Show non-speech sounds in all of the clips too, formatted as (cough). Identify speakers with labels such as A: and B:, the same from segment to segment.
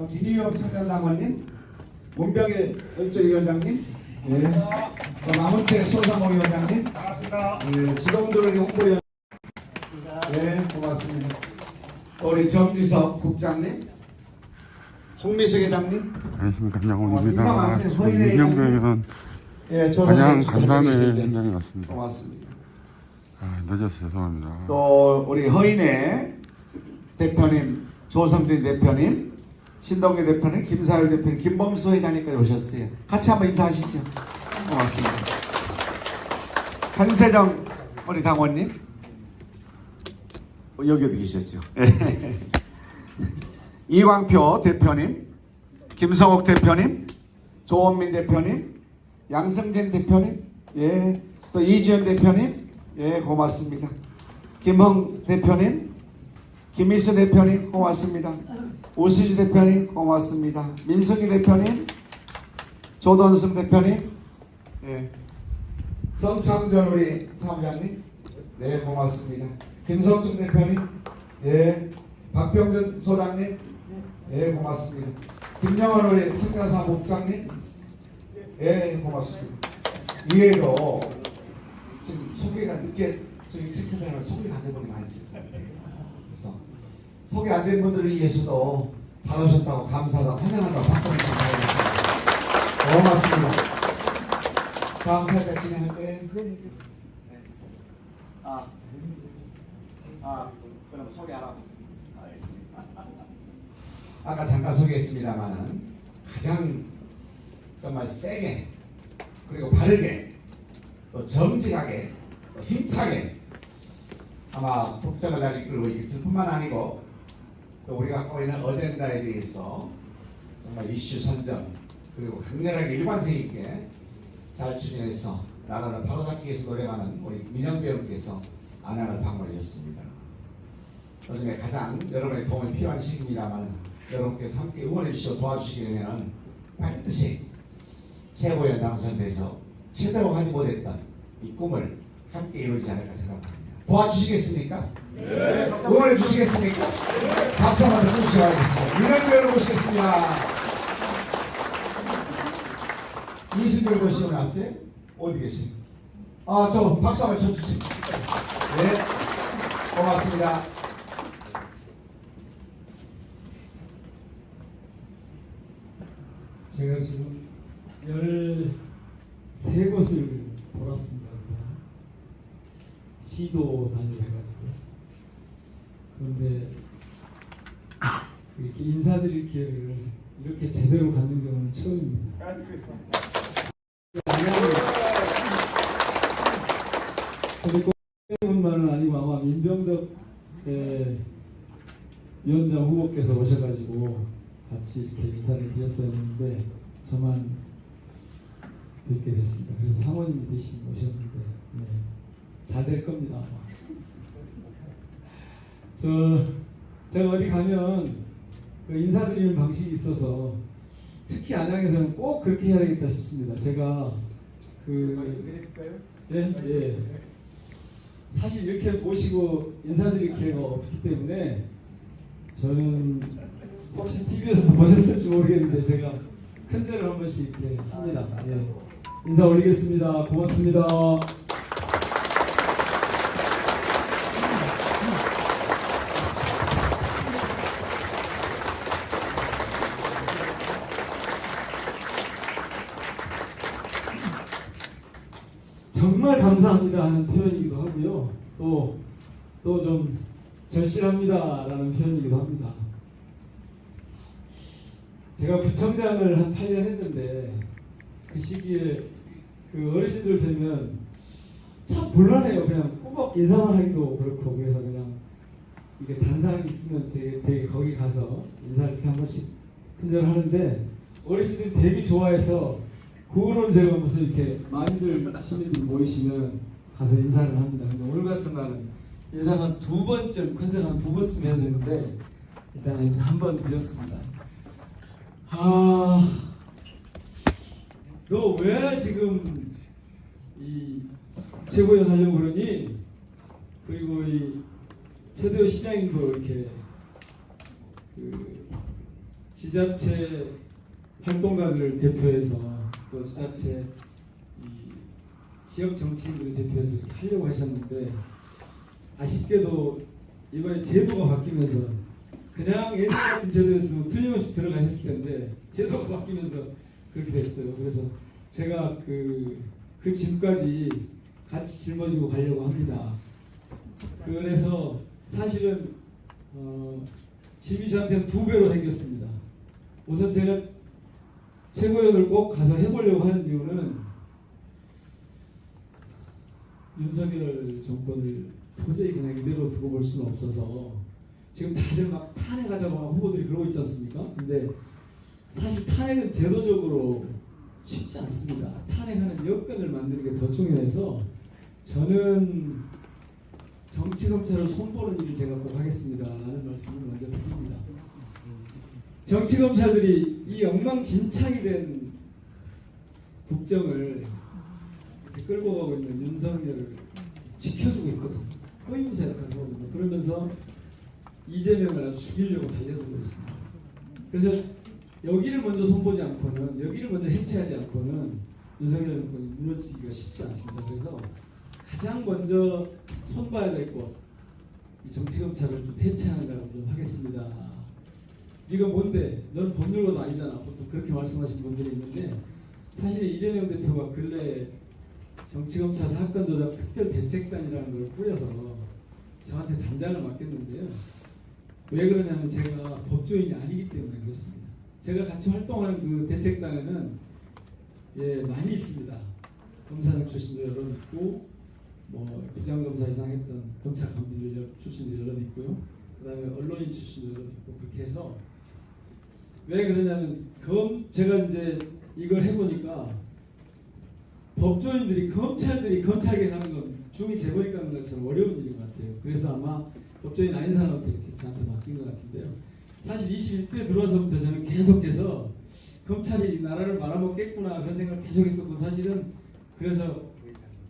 A: 또 김희엽 상간당원님, 문병일 열정위원장님, 예. 또 남은채 소상호 위원장님,
B: 반갑습니다.
A: 예. 지동들에게 홍보위원, 예, 고맙습니다. 또 우리 정지석 국장님, 홍미숙 회장님,
C: 안녕하십니까.
A: 마세요.
C: 지금
A: 소인의
C: 이명배. 의원
A: 예,
C: 가장 간담회 현장에 왔습니다.
A: 고맙습니다.
C: 아, 늦어서 죄송합니다.
A: 또 우리 허인의 대표님, 조성진 대표님, 신동규 대표님, 김사율 대표님, 김범수 회장님까지 오셨어요. 같이 한번 인사하시죠. 고맙습니다. 한세정 우리 당원님 어, 여기 어디 계셨죠? (laughs) 이광표 대표님, 김성옥 대표님, 조원민 대표님, 양승진 대표님, 예, 또 이주연 대표님, 예, 고맙습니다. 김흥 대표님, 김희수 대표님, 고맙습니다. 오수지 대표님, 고맙습니다. 민숙이 대표님, 조던승 대표님, 예, 성창전 우리 사무장님, 네, 고맙습니다. 김성중 대표님, 예, 박병준 소장님, 예, 고맙습니다. 김영환 우리 청가사 목장님, 예, 고맙습니다. 이외에도 지금 소개가 늦게 저희 체크사는 소개가 안된 분이. 그래서 소개 안 된 분들을 위해서도 잘하셨다고 감사하다 환영한다고 박수 한번 주세요. 고맙습니다. 다음 사회가 진행할 거예요. 네. 아, 아, 그럼 소개하라고. 알겠습니다. 아까 잠깐 소개했습니다만은 가장 정말 세게 그리고 바르게 또 정직하게 또 힘차게 아마 국정을 잘 이끌고 있을 뿐만 아니고 또 우리가 갖고 있는 어젠다에 대해서 정말 이슈 선정 그리고 강렬하게 일관성 있게 잘 추진해서 나라를 바로잡기 위해서 노력하는 우리 민영 배우께서 안양을 방문하셨습니다. 요즘에 가장 여러분의 도움이 필요한 시기입니다만 여러분께서 함께 응원해 주시고 도와주시게 되면 반드시 최고위원 당선돼서 제대로 하지 못했던 이 꿈을 함께 이루지 않을까 생각합니다. 도와주시겠습니까? 네. 응원해 주시겠습니까? 박수 한번 주시기 바라겠습니다. 민영배를 모시겠습니다. 이승철 도시 오늘 왔어요? 어디 계세요? 아, 저 박수 한번 쳐주세요. 네, 고맙습니다.
D: 제가 지금 13곳을 돌았습니다. 시도 다녀가지고. 그런데 이렇게 인사드릴 기회를 이렇게 제대로 갖는 경우는 처음입니다. 근데 꼭뿐만은 아니고 아마 민병덕 예, 위원장 후보께서 오셔가지고 같이 이렇게 인사를 드렸었는데 저만 뵙게 됐습니다. 그래서 사모님이 대신 오셨는데 네, 잘 될 겁니다. 저 제가 어디 가면 그 인사드리는 방식이 있어서 특히 안양에서는 꼭 그렇게 해야 되겠다 싶습니다. 제가 그 예, 예. 사실 이렇게 모시고 인사드릴 기회가 없기 때문에 저는 혹시 TV에서도 보셨을지 모르겠는데 제가 큰절을 한 번씩 이렇게 합니다. 예. 인사 올리겠습니다. 고맙습니다. 정말 감사합니다 하는 표현이기도 하고요. 또, 또 좀 절실합니다 라는 표현이기도 합니다. 제가 부청장을 한 8년 했는데 그 시기에 그 어르신들 뵈면 참 곤란해요. 그냥 꼬박 인사만 하기도 그렇고 그래서 그냥 이게 단상이 있으면 되게, 되게 거기 가서 인사를 이렇게 한 번씩 큰절 하는데 어르신들이 되게 좋아해서 그 후로는 제가 무슨 이렇게 많이들 시민들 모이시면 가서 인사를 합니다. 근데 오늘 같은 날은 인사를 한두 번쯤 컨셉 한두 번쯤 해야 되는데 일단 이제 한 번 드렸습니다. 아, 너 왜 지금 이 최고위원 하려고 그러니? 그리고 이 최대호 시장님도 이렇게 그 지자체 활동가들을 대표해서 또 지자체 이 지역 정치인들을 대표해서 하려고 하셨는데 아쉽게도 이번에 제도가 바뀌면서 그냥 옛날 같은 제도였으면 틀림없이 들어가셨을 텐데 제도가 바뀌면서 그렇게 됐어요. 그래서 제가 그, 그 짐까지 같이 짊어지고 가려고 합니다. 그래서 사실은 어, 짐이 저한테는 두 배로 생겼습니다. 우선 제가 최고위원을 꼭 가서 해보려고 하는 이유는 윤석열 정권을 도저히 그냥 이대로 두고 볼 수는 없어서 지금 다들 막 탄핵하자고 막 후보들이 그러고 있지 않습니까? 근데 사실 탄핵은 제도적으로 쉽지 않습니다. 탄핵하는 여건을 만드는 게 더 중요해서 저는 정치 검찰을 손보는 일을 제가 꼭 하겠습니다 라는 말씀을 먼저 드립니다. 정치 검찰들이 이 엉망진창이 된 국정을 끌고 가고 있는 윤석열을 지켜주고 있거든요. 허위무사 역할을 하거든요. 그러면서 이재명을 죽이려고 달려들고 있습니다. 그래서 여기를 먼저 손보지 않고는 여기를 먼저 해체하지 않고는 윤석열 정권이 무너지기가 쉽지 않습니다. 그래서 가장 먼저 손봐야 될 곳, 이 정치검찰을 좀 해체하는 거라고 좀 하겠습니다. 네가 뭔데? 너는 법률가도 아니잖아. 보통 그렇게 말씀하시는 분들이 있는데 사실 이재명 대표가 근래 정치검찰 사건 조작 특별 대책단이라는 걸 꾸려서 저한테 단장을 맡겼는데요. 왜 그러냐면 제가 법조인이 아니기 때문에 그렇습니다. 제가 같이 활동하는 그 대책단에는 예 많이 있습니다. 검사장 출신도 여러 있고 뭐 부장검사 이상 했던 검찰 관계들 출신도 여러 있고요. 그다음에 언론인 출신도 여러 있고 그렇게 해서 왜 그러냐면 검 제가 이제 이걸 해보니까 법조인들이 검찰들이 검찰에 가는 건 중위 재벌이 가는 것처럼 어려운 일인 것 같아요. 그래서 아마 법조인 아닌 사람한테 이렇게 저한테 맡긴 것 같은데요. 사실 21대 들어와서부터 저는 계속해서 검찰이 이 나라를 말아먹겠구나 그런 생각을 계속 했었고 사실은 그래서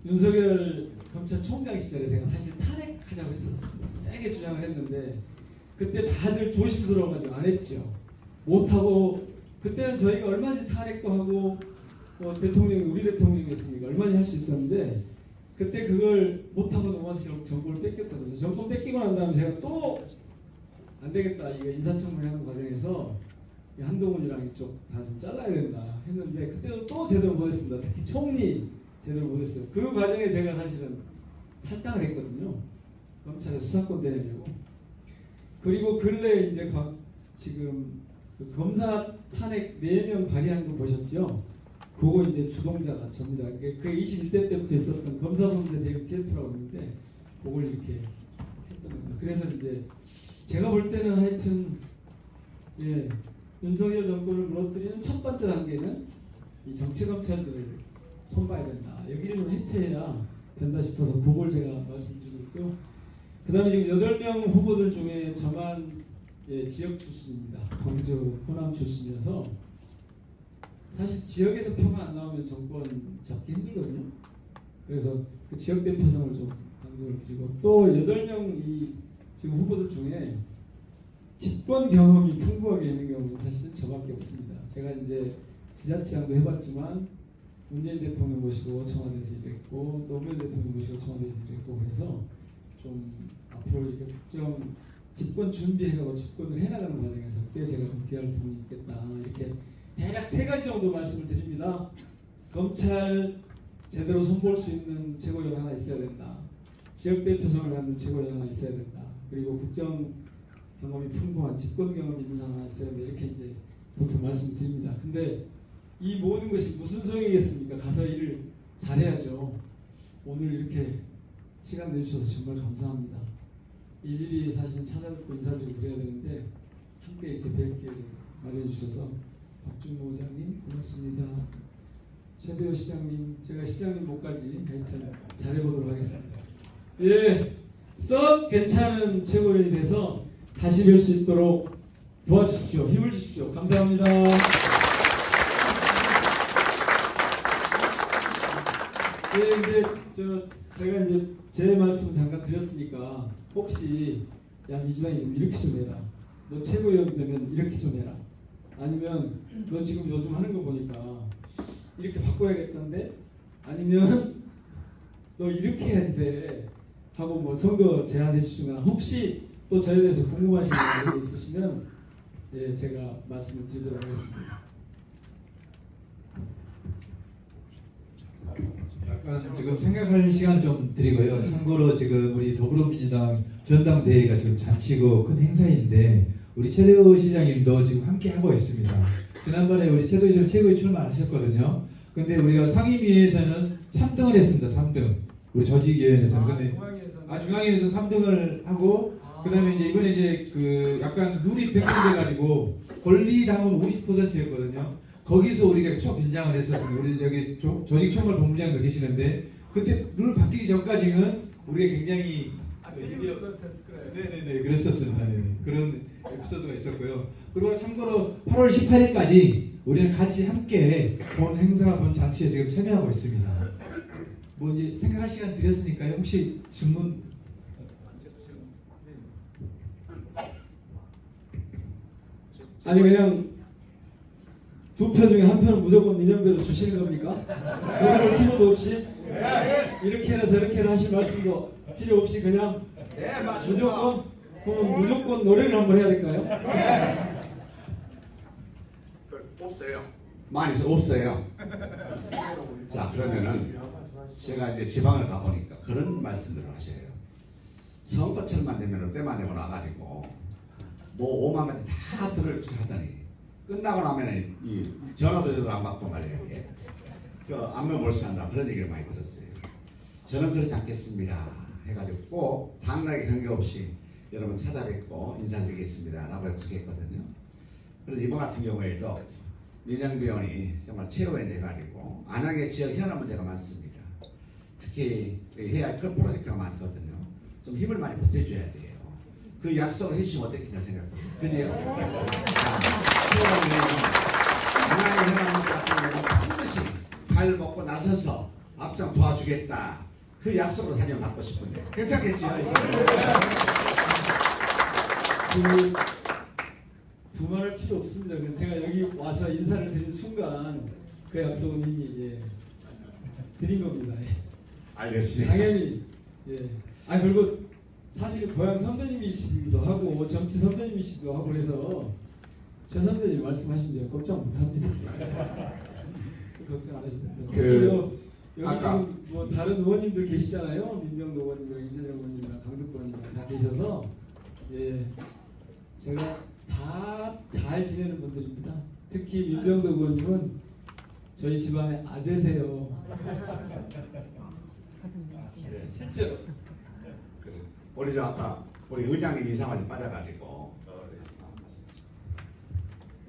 D: 윤석열 검찰총장 시절에 제가 사실 탄핵하자고 했었습니다. 세게 주장을 했는데 그때 다들 조심스러워가지고 안 했죠. 못하고 그때는 저희가 얼마든지 탄핵도 하고 뭐 대통령이 우리 대통령이었으니까 얼마든지 할 수 있었는데 그때 그걸 못하고 넘어와서 결국 정권을 뺏겼거든요. 정권 뺏기고 난 다음에 제가 또 안 되겠다 이거 인사청문회 하는 과정에서 이 한동훈이랑 이쪽 다 좀 잘라야 된다 했는데 그때도 또 제대로 못했습니다. 특히 총리 제대로 못했어요. 그 과정에 제가 사실은 탈당을 했거든요. 검찰에 수사권 되려고. 그리고 근래 이제 각 지금 그 검사 탄핵 4명 발의하는 거 보셨죠? 그거 이제 주동자가 접니다. 그 21대 때부터 있었던 검사 범죄 대응 TF라고 있는데 그걸 이렇게 했던 겁니다. 그래서 이제 제가 볼 때는 하여튼 예 윤석열 정권을 무너뜨리는 첫 번째 단계는 이 정치 검찰들을 손봐야 된다. 여기를 좀 해체해야 된다 싶어서 그걸 제가 말씀드리고 있고요. 그다음에 지금 8명 후보들 중에 저만 예, 지역 출신입니다. 광주 호남 출신이어서 사실 지역에서 표가 안 나오면 정권 잡기 힘들거든요. 그래서 그 지역 대표성을 좀 강조를 드리고 또 8명 이 지금 후보들 중에 집권 경험이 풍부하게 있는 경우는 사실은 저밖에 없습니다. 제가 이제 지자체장도 해봤지만 문재인 대통령 모시고 청와대에서 일했고 노무현 대통령 모시고 청와대에서 일했고 그래서 좀 앞으로 이렇게 국정 집권 준비해가고 집권을 해나가는 과정에서 꽤 제가 좀 귀할 부분이 있겠다 이렇게 대략 세 가지 정도 말씀을 드립니다. 검찰 제대로 손볼 수 있는 최고위원 하나 있어야 된다. 지역 대표성을 갖는 최고위원 하나 있어야 된다. 그리고 국정 경험이 풍부한 집권 경험이 있는 하나 있어야 된다. 이렇게 이제 보통 말씀드립니다. 근데 이 모든 것이 무슨 소용이겠습니까? 가서 일을 잘해야죠. 오늘 이렇게 시간 내주셔서 정말 감사합니다. 일일이 사실 찾아뵙고 인사드리고 그래야 되는데 함께 이렇게 뵐 기회를 마련해 주셔서 박준모 회장님 고맙습니다. 최대호 시장님 제가 시장님 목까지 하여튼 잘해보도록 하겠습니다. 예, 썩 괜찮은 최고위원이 돼서 다시 뵐 수 있도록 도와주십시오. 힘을 주십시오. 감사합니다. 예, 이제 저 제가 이제 제 말씀 잠깐 드렸으니까 혹시 야 민주당이 좀 이렇게 좀 해라. 너 최고위원 되면 이렇게 좀 해라. 아니면 너 지금 요즘 하는 거 보니까 이렇게 바꿔야겠다는데 아니면 너 이렇게 해야지 돼 하고 뭐 선거 제안해 주시거나 혹시 또 저에 대해서 궁금하신 게 있으시면 예 제가 말씀을 드리도록 하겠습니다.
B: 약간 지금 생각할 시간 좀 드리고요. 참고로 지금 우리 더불어민주당 전당대회가 지금 잔치고 큰 행사인데 우리 최대호 시장님도 지금 함께 하고 있습니다. 지난번에 우리 최대호 시장 최고위 출마하셨거든요. 근데 우리가 상임위에서는 3등을 했습니다. 3등. 우리 조직위원회에서는. 근데
D: 중앙에서는
B: 아 중앙위에서 3등을 하고 그다음에 이제 이번에 이제 그 약간 룰이 변경돼 가지고 권리당은 50%였거든요. 거기서 우리가 초 긴장을 했었습니다. 우리 저기 조, 조직 총괄 본부장도 계시는데 그때 룰 바뀌기 전까지는 우리가 굉장히
D: 아,
B: 그 네네네 그랬었습니다. 네. 그런 에피소드가 있었고요. 그리고 참고로 8월 18일까지 우리는 같이 함께 본 행사 본 잔치에 지금 참여하고 있습니다. 뭐 이제 생각할 시간 드렸으니까요. 혹시 질문
D: 아니 그냥 두 표 중에 한 표는 무조건 민영배로 주시는 겁니까? 그럴 필요도 없이 이렇게 해라 저렇게 해라 하실 말씀도 필요 없이 그냥
A: 네,
D: 무조건 그러면 무조건 노래를 한번 해야 될까요?
A: 없어요. 많이 있어 없어요. 자 그러면은 제가 이제 지방을 가보니까 그런 말씀들을 하셔요. 선거철만 되면 때만 되고 나가지고 뭐 5만 마디 다 들을 하더니 끝나고 나면은 이 전화도 제대로 안 받고 말이에요. 이게. 그 안면 몰수한다 그런 얘기를 많이 들었어요. 저는 그렇지 않겠습니다. 해가지고 꼭 당락에 관계없이 여러분 찾아뵙고 인사드리겠습니다. 라고 약속했거든요. 그래서 이번 같은 경우에도 민영비 의원이 정말 최후에 돼가지고 안양의 지역 현안 문제가 많습니다. 특히 해야 할큰 프로젝트가 많거든요. 좀 힘을 많이 보태줘야 돼요. 그 약속을 해주시면 어떻겠냐 생각합니다. 그지요? 안양의 현안 문제 같은 경우는 반드시 발 먹고 나서서 앞장 도와주겠다. 그 약속으로 사진을 받고 싶은데 괜찮겠지요?
D: 그 두말할 필요 없습니다. 제가 여기 와서 인사를 드린 순간 그 약속은 이미 예, 드린 겁니다. 예.
A: 알겠습니다.
D: 당연히 예. 아 그리고 사실 고향 선배님이시기도 하고 정치 선배님이시기도 하고 그래서 최 선배님 말씀하신 데 걱정 못합니다. (laughs) 걱정 안 하셔도 돼요.
A: 그,
D: 여기
A: 아까-
D: 지금 뭐 다른 의원님들 계시잖아요. 민병도 의원님이랑 이재정 의원님이랑 강득 의원님이랑 다 계셔서 예 제가 다 잘 지내는 분들입니다. 특히 민병도 의원님은 저희 집안의 아재세요. (laughs) 실제로.
A: 그래. 우리 저 아까 우리 의장님 이상하게 빠져가지고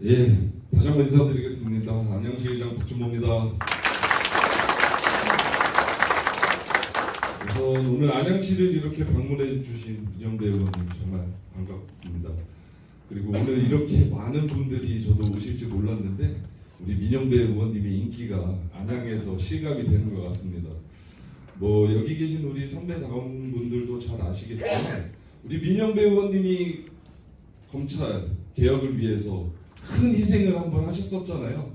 E: 예, 다시 한번 인사드리겠습니다. 안양시 의장 박준모입니다. 우선 오늘 안양시를 이렇게 방문해 주신 민영배 의원님 정말 반갑습니다. 그리고 오늘 이렇게 많은 분들이 저도 오실지 몰랐는데 우리 민영배 의원님의 인기가 안양에서 실감이 되는 것 같습니다. 뭐 여기 계신 우리 선배다운 분들도 잘 아시겠지만 우리 민영배 의원님이 검찰 개혁을 위해서 큰 희생을 한번 하셨었잖아요.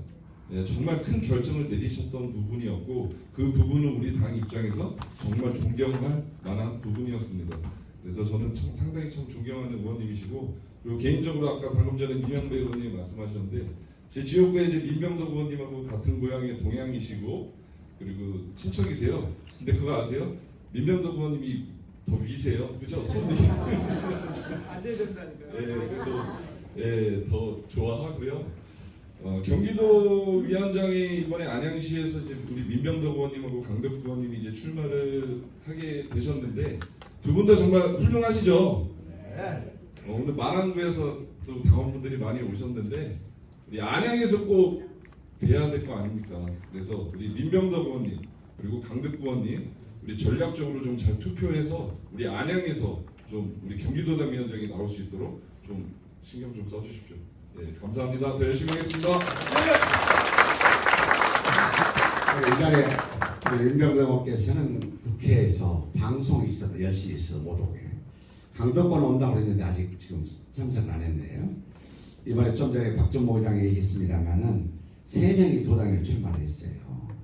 E: 네, 정말 큰 결정을 내리셨던 부분이었고 그 부분은 우리 당 입장에서 정말 존경할 만한 부분이었습니다. 그래서 저는 참, 상당히 참 존경하는 의원님이시고 그리고 개인적으로 아까 방금 전에 민영배 의원님 말씀하셨는데 제 지역구에 이제 민병덕 의원님하고 같은 고향의 동양이시고 그리고 친척이세요. 근데 그거 아세요? 민병덕 의원님이 더 위세요, 그죠? 손이.
D: 아재 된다니까요.
E: 예, 그래서 예, 더 좋아하고요. 어, 경기도 위원장이 이번에 안양시에서 이제 우리 민병덕 의원님하고 강덕 의원님이 이제 출마를 하게 되셨는데 두 분 다 정말 훌륭하시죠? 어, 오늘 마랑구에서 또 당원분들이 많이 오셨는데 우리 안양에서 꼭 돼야 될 거 아닙니까? 그래서 우리 민병덕 의원님 그리고 강덕 의원님 우리 전략적으로 좀 잘 투표해서 우리 안양에서 좀 우리 경기도당 위원장이 나올 수 있도록 좀 신경 좀 써주십시오. 예, 감사합니다. 더 열심히 하겠습니다.
A: 옛날에 그 윤병병께서는 국회에서 방송이 있어서 10시에 있어서 못 오게 강덕권 온다고 그랬는데 아직 지금 참석을 안 했네요. 이번에 좀 전에 박준모 의장이 얘기했습니다만은 세 명이 도당을 출마를 했어요.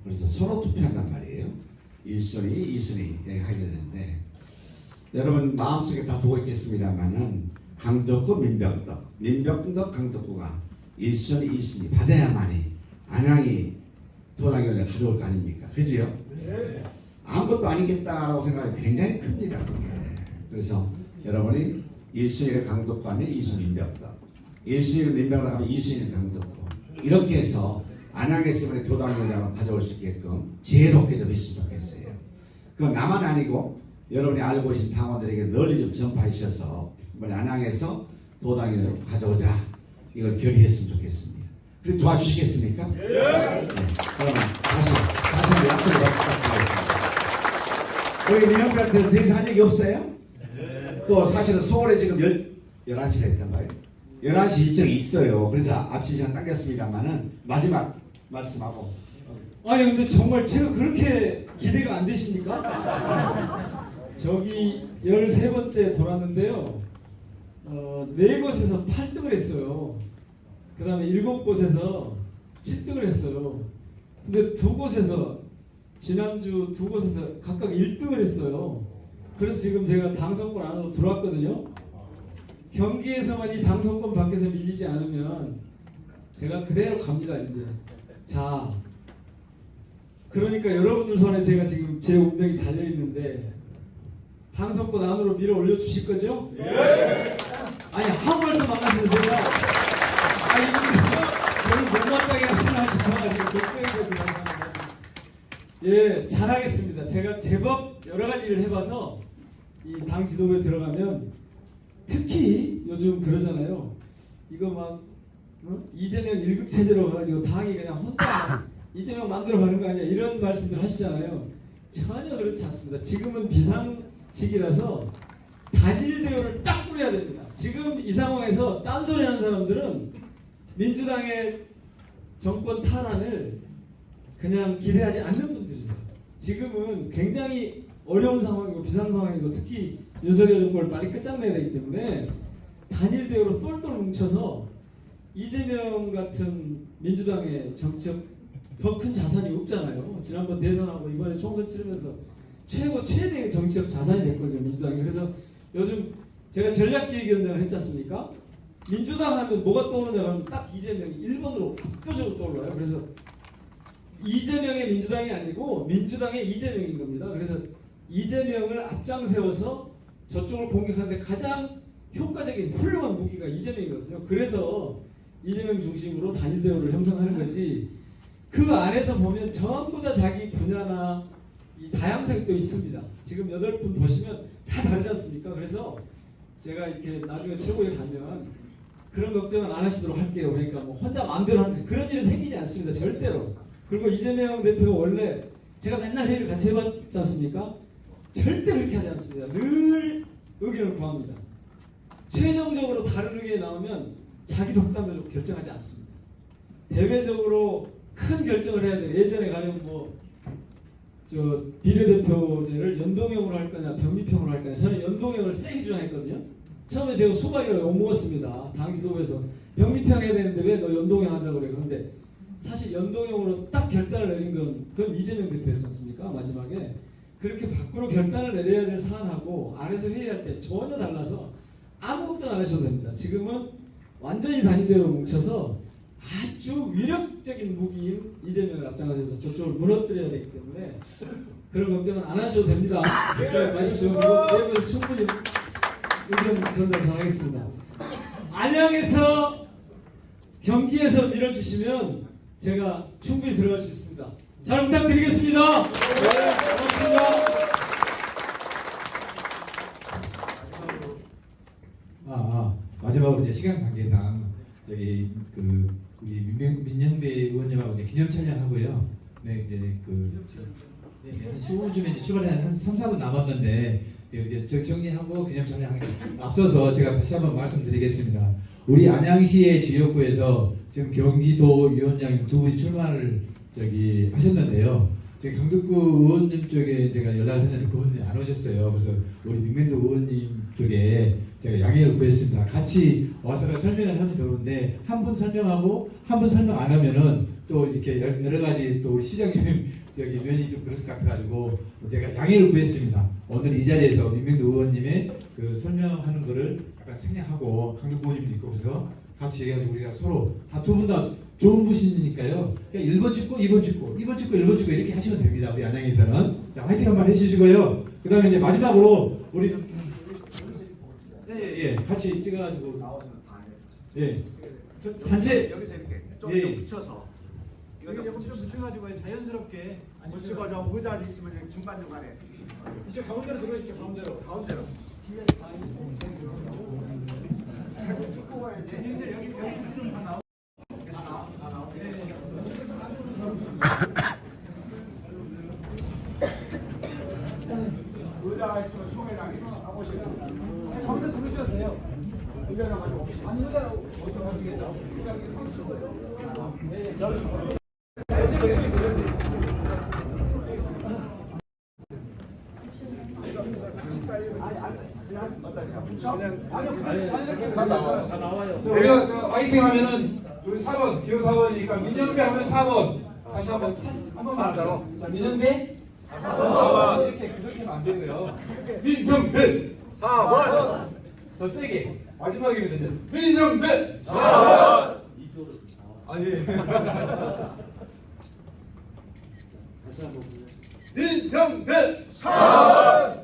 A: 그래서 서로 투표한단 말이에요. 1순위, 2순위 이렇게 하게 되는데 여러분 마음속에 다 보고 있겠습니다만은 강덕구, 민병덕, 민병덕, 강덕구가 1순위, 2순위 받아야만이 안양이 도당을 가져올 거 아닙니까? 그지요? 아무것도 아니겠다라고 생각이 굉장히 큽니다. 그래서 여러분이 1순위를 강덕구 하면 2순위 민병덕 1순위를 민병덕 하면 2순위는 강덕구 이렇게 해서 안양에서 도당위원장을 가져올 수 있게끔 지혜롭게 좀 했으면 좋겠어요. 그건 나만 아니고 여러분이 알고 계신 당원들에게 널리 좀 전파하셔서 이번에 안양에서 도당위원장을 가져오자 이걸 결의했으면 좋겠습니다. 그리고 도와주시겠습니까? 네. 그러면 다시 다시 한번 약속을 부탁드리겠습니다. 우리 민영배한테 대해서 한 얘기 없어요? 또 사실은 서울에 지금 열, 11시에 했던가요? 11시 일정이 있어요. 그래서 아침 시간 당겼습니다만은 마지막 말씀하고
D: 아니 근데 정말 제가 그렇게 기대가 안 되십니까? 저기 13번째 돌았는데요. 어, 네 곳에서 8등을 했어요. 그 다음에 일곱 곳에서 7등을 했어요. 근데 두 곳에서 지난주 두 곳에서 각각 1등을 했어요. 그래서 지금 제가 당선권 안으로 들어왔거든요. 경기에서만 이 당선권 밖에서 밀리지 않으면 제가 그대로 갑니다 이제. 자, 그러니까 여러분들 손에 제가 지금 제 운명이 달려 있는데 당선권 안으로 밀어 올려 주실 거죠? 예. 아니 한 말씀 안 하셔도 제가 아니 저는 못마땅해 하시나 싶어가지고 그때에서 그런 말씀. 예, 잘하겠습니다. 제가 제법 여러 가지 일을 해봐서 이 당 지도부에 들어가면 특히 요즘 그러잖아요. 이거 막 어? 이재명 일극 체제로 가지고 당이 그냥 혼자 이재명 만들어 가는 거 아니야 이런 말씀들 하시잖아요. 전혀 그렇지 않습니다. 지금은 비상 시기라서 단일 대우를 딱 뿌려야 됩니다. 지금 이 상황에서 딴소리 하는 사람들은 민주당의 정권 탈환을 그냥 기대하지 않는 분들이에요. 지금은 굉장히 어려운 상황이고 비상 상황이고 특히 윤석열 정권을 빨리 끝장내야 되기 때문에 단일 대우로 똘똘 뭉쳐서 이재명 같은 민주당의 정치적 더 큰 자산이 없잖아요. 지난번 대선하고 이번에 총선 치르면서 최고 최대의 정치적 자산이 됐거든요. 민주당이. 그래서 요즘 제가 전략기획위원장을 했지 않습니까? 민주당 하면 뭐가 떠오르냐 하면 딱 이재명이 1번으로 압도적으로 떠올라요. 그래서 이재명의 민주당이 아니고 민주당의 이재명인 겁니다. 그래서 이재명을 앞장 세워서 저쪽을 공격하는데 가장 효과적인 훌륭한 무기가 이재명이거든요. 그래서 이재명 중심으로 단일 대우를 형성하는 거지. 그 안에서 보면 전부 다 자기 분야나 이 다양성이 또 있습니다. 지금 여덟 분 보시면 다 다르지 않습니까? 그래서 제가 이렇게 나중에 최고에 가면 그런 걱정은 안 하시도록 할게요. 그러니까 뭐 혼자 마음대로 하는 그런 일은 생기지 않습니다. 절대로. 그리고 이재명 대표가 원래 제가 맨날 회의를 같이 해봤지 않습니까? 절대 그렇게 하지 않습니다. 늘 의견을 구합니다. 최종적으로 다른 의견이 나오면 자기 독단으로 결정하지 않습니다. 대외적으로 큰 결정을 해야 돼요. 예전에 가령 뭐, 저, 비례대표제를 연동형으로 할 거냐, 병립형으로 할 거냐. 저는 연동형을 세게 주장했거든요. 처음에 제가 수박이라고 욕먹었습니다. 당 지도부에서. 병립형 해야 되는데 왜 너 연동형 하자고 그래. 그런데 사실 연동형으로 딱 결단을 내린 건 그건 이재명 대표였지 않습니까? 마지막에. 그렇게 밖으로 결단을 내려야 될 사안하고 안에서 회의할 때 전혀 달라서 아무 걱정 안 하셔도 됩니다. 지금은 완전히 단위대로 뭉쳐서 아주 위력적인 무기인 이재명을 앞장서서 저쪽을 무너뜨려야 되기 때문에 그런 걱정은 안 하셔도 됩니다. 걱정 마십시오. 내부에서 충분히 의견 전달 잘하겠습니다. 안양에서 경기에서 밀어주시면 제가 충분히 들어갈 수 있습니다. 잘 부탁드리겠습니다. 네, 고맙습니다.
B: 아, 아 마지막으로 이제 시간 관계상 저기 그 우리 민명, 민영배 의원님하고 이제 기념 촬영하고요. 네 이제 그 네, 네, 한 15분쯤에 이제 출발해 한 3, 4분 남았는데 네, 이제 저 정리하고 기념 촬영하기 앞서서 제가 다시 한번 말씀드리겠습니다. 우리 안양시의 지역구에서 지금 경기도 위원장님 두 분이 출마를 저기 하셨는데요. 이제 강덕구 의원님 쪽에 제가 연락을 했는데 그분이 안 오셨어요. 그래서 우리 민민도 의원님 쪽에 제가 양해를 구했습니다. 같이 와서 설명을 하면 좋은데 한 분 설명하고 한 분 설명 안 하면은 또 이렇게 여- 여러 가지 또 우리 시장님 (laughs) 여기 면이 좀 그럴 것 같아가지고 제가 양해를 구했습니다. 오늘 이 자리에서 민민도 의원님의 그 설명하는 거를 약간 생략하고 강덕구 의원님도 있고 그래서 같이 해가지고 우리가 서로 다 두 분 다 좋은 분이니까요. 그냥 1번 찍고 2번 찍고 2번 찍고 1번 찍고 이렇게 하시면 됩니다. 우리 안양에서는. 자, 화이팅 한번 해주시고요. 그 다음에 이제 마지막으로 우리 예, 같이 찍어가지고
A: 나오시면 다 해.
B: 예. 저- 단체
A: 여기서 이렇게 좀
B: 예.
A: 더 붙여서 이거 좀 붙여
B: 붙여가지고 자연스럽게
A: 붙이고 좀 의자 있으면 중간 중간에.
B: 이쪽 가운데로 들어주십시오 가운데로.
A: 가운데로. 의자가 있으면 총회장이 나오시면 가운데 들으셔도 돼요. 의자가 가지고 아니 의자
B: 우리가 저 화이팅 하면은 우리 4번 기호 4번이니까 민영배 하면 4번. 다시 한번 사- 한 번만 하자로? 자 민영배? 4번. 이렇게 그렇게 하면 안 되고요. 민영배.
A: 4번.
B: 더 세게. 마지막이면 이제 민영배. 4번. 아니 민영배. 4번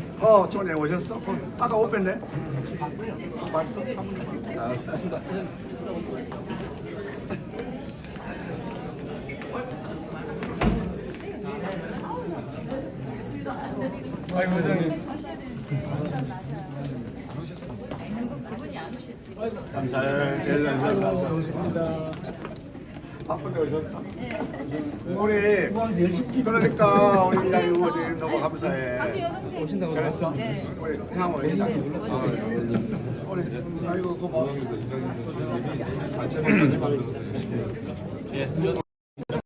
A: 어, 총장 오셨어? 어, 아까 옷 뺐네? 봤어? 아,
D: 아이고 회장님.
A: 감사해요. 제일 좋습니다. 바쁜데 오셨어? 우리 그러니까 우리 이장 의원님 너무 감사해.
F: 오신다고
A: 그랬어? 우리 향후 회장. 우리 아이고 고마워.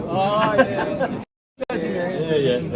D: 아 예.
C: 민영배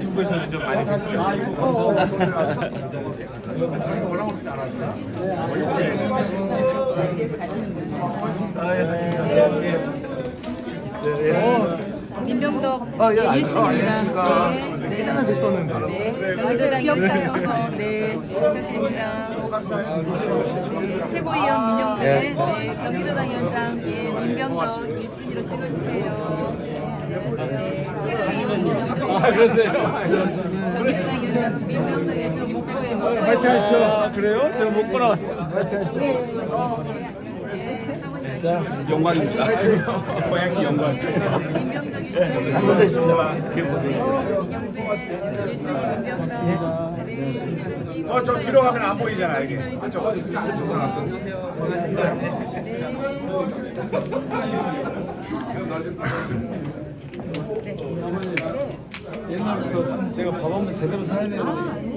E: 튜브에서는 좀 많이 봤죠.
A: 알았어.
F: 민병덕
A: 아, 예, 아. 예 전에 뵀었는데.
F: 네, 네, 부탁드립니다. 네, 최고위원 민영배, 네, 경기도당 위원장 예, 민병덕 1순위로 찍어주세요. 네, 최고위원 민영배.
D: 아 그러세요.
F: 경기도당 위원장 민병덕 1순위 목포에 목포에
A: 화이팅 하십시오.
D: 아 그래요? 제가 못 보나왔어요.
E: 영광입니다. 고양이 영광.
F: 민병덕 1순위
A: 한번 되십시오. 어, 저 뒤로 가면 안 보이잖아, 이게. 그쪽.
D: 옛날부터 제가 밥 한번 제대로 사야 되는데.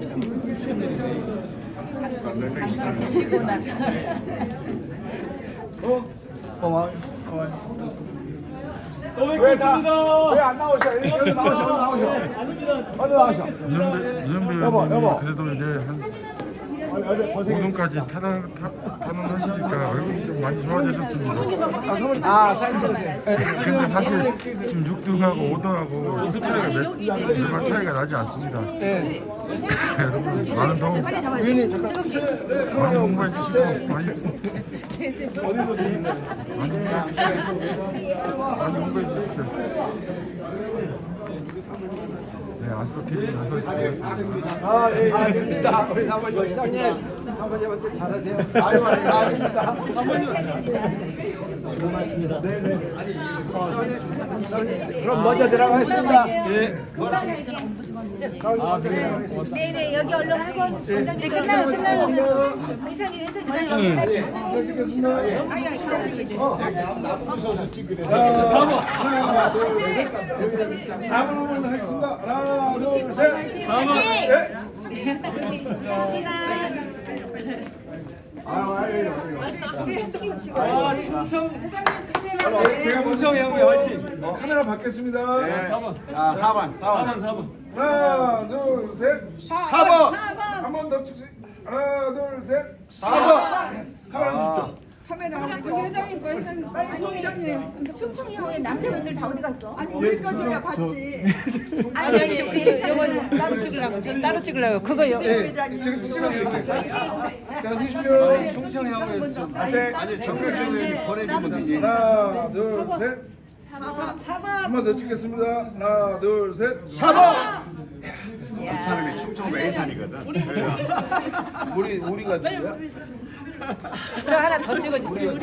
F: 쉬고 나서
A: 어? 고마워요. 고마워 요.
D: 또 뵙겠습니다.
A: 왜 안 나오셔? 여기 나오셔, 나오셔.
D: 아닙니다.
A: 어디 나오셔?
C: 민영배 민영배
A: 여보, 여보.
C: 그래도 이제 한. 5등까지 타당 타, 하시니까 얼굴이 좀 많이 좋아지셨습니다.
A: 아 사진 찍으세요.
C: 근데 사실 지금 6등하고 5등하고 차이가 몇, 얼마 차이가 나지 않습니다. 여러분 많은 도움 많이 홍보해 주시고 많이 많이 홍보해 주십시오. 네, 아스토 TV 어서 오시겠습니다.
A: 아, 예, 아닙니다. 우리 사모님 시장님, 사모님한테 잘하세요. (laughs) 아유, 아유, 아닙니다. 그럼 먼저 들어가겠습니다.
G: 네네. 여기 얼른 하고 네 끝나요 끝나요. 회장님 회장님
A: 사번 한번 하겠습니다. 하나, 둘, 셋.
G: 감사합니다.
A: 아유, 아유,
D: 아, 충청 제가 충청 양호의 화이팅.
A: 어, 카메라 받겠습니다. 네. 4번. 아, 4번. 4번.
D: 4번.
A: 하나, 둘, 셋. 4번. 한 번더 찍으세요. 하나, 둘, 셋. 4번. 카메라 주시 죠.
G: 회장님 거 회장님 빨리 송 회장님 충청이 형의 남자분들 다 어디 갔어? 아니
A: 우리 거 줘야 받지.
G: 아니 아니 우리 회장님
F: 따로 찍으려고 전 따로 찍으려고 그거요.
A: 네. 저기 찍으세요. 자, 쓰십시오.
D: 충청 양호에서 좀.
A: 아니, 정면에 보내주면 되지. 하나, 둘, 셋. 4번. 한번 더 찍겠습니다. 하나, 둘, 셋. 4번.
H: 사람이 충청 외산이거든. 우리 우리가 (laughs)
F: 저 하나 더 찍어주세요.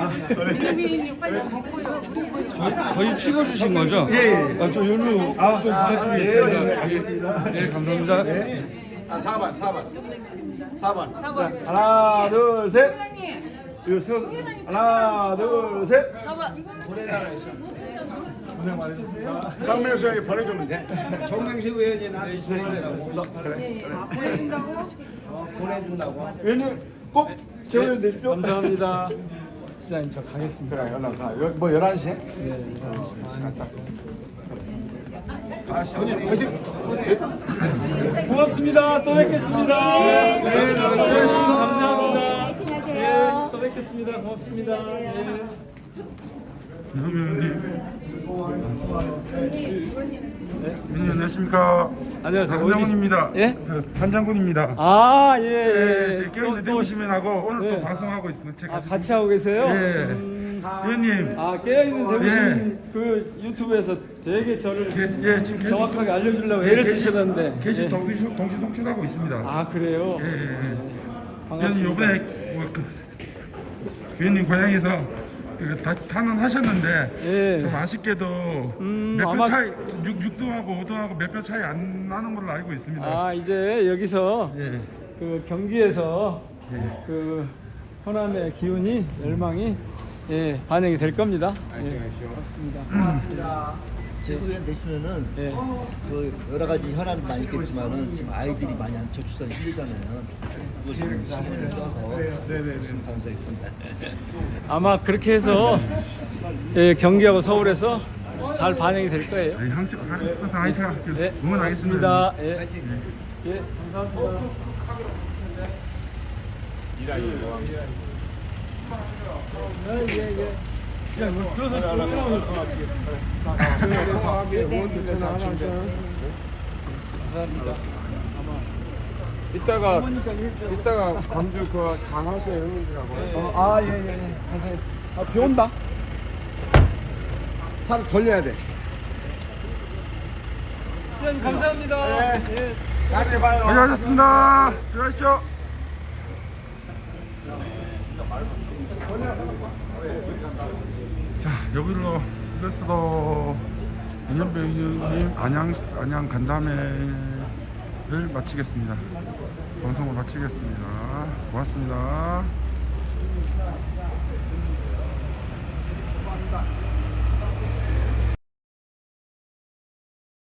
E: 저희 찍어주신 거죠? 예, 예. 아, 저 연료 아, 좀 부탁드리겠습니다. 예, 예, 감사합니다.
A: 아, 4번, 4번. 4번. 하나, 둘, 셋. 이거 세워서. 하나, 둘, 셋. 4번. 고생 많으셨습니다.
H: 정명수 형이 보내주면 돼.
A: 정명식 의원이 나한테 보내준다고. 그래. 보내준다고? 보내준다고. 의원님 꼭 재원해 주십시오.
D: 감사합니다. 시장님 저 가겠습니다.
A: 그래, 연락 가. 여- 뭐 11시에?
D: 네. 고맙습니다. 또 뵙겠습니다. 네, 수고하셨습니다. 감사합니다. 네, 또 뵙겠습니다. 고맙습니다. 네.
C: 이호 민님 네, 안녕하십니까
D: 안녕하세요.
C: 한장군입니다
D: 예?
C: 한장군입니다
D: 아, 예.
C: 예,
D: 예.
C: 지금 게임
D: 또- 또
C: 내보시면 하고 오늘
D: 네.
C: 또 방송하고 있습니다 제가
D: 아, 같이 하고 계세요?
C: 예.
D: 음,
C: 의원님
D: 아, 깨어있는 대부신
C: 예.
D: 그 유튜브에서 되게 저를
C: 게, 예, 지금 계속
D: 정확하게 알려주려고 애를
C: 게시-
D: 쓰셨는데.
C: 게시
D: 예.
C: 동시, 동시 송출하고 있습니다
D: 아, 그래요?
C: 예, 예, 예.
D: 반갑습니다.
C: 요번에 뭐, 그, 의원님 고향에서 그, 다, 탄원하셨는데
D: 예.
C: 좀 아쉽게도
D: 음,
C: 몇 표
D: 아마-
C: 차이 6, 6등하고 5등하고 몇 표 차이 안 나는 걸로 알고 있습니다
D: 아, 이제 여기서
C: 예.
D: 그 경기에서
C: 예.
D: 그 호남의 기운이 열망이 예, 반영이 될 겁니다. 예, 그렇습니다. 고맙습니다.
I: 최고위원 되시면은
D: 예.
I: 그 여러 가지 현안도 많이 있겠지만은 지금 아이들이 많이 안 저출산이 힘들잖아요. 그거 좀 신경을 써서 했으면 감사하겠습니다.
D: 아마 그렇게 해서 예, 경기하고 서울에서 잘 반영이 될 거예요.
C: 예, 항상 항상 화이팅
D: 네,
C: 응원하겠습니다.
D: 고맙습니다. 예. 예, 감사합니다. 예, 예, 예.
H: 이따가 이따가 광주 그 장화수 형님들하고
A: 어, 아, 예, 예, 예. 가세요. 아, 비 온다. 차를 돌려야 돼.
D: 시장님 감사합니다. 예.
A: 나중에 봐요.
C: 고생하셨습니다. 수고하십시오. 여기로 그래서 인연배우님 안양 안양 간담회를 마치겠습니다. 방송을 마치겠습니다. 고맙습니다.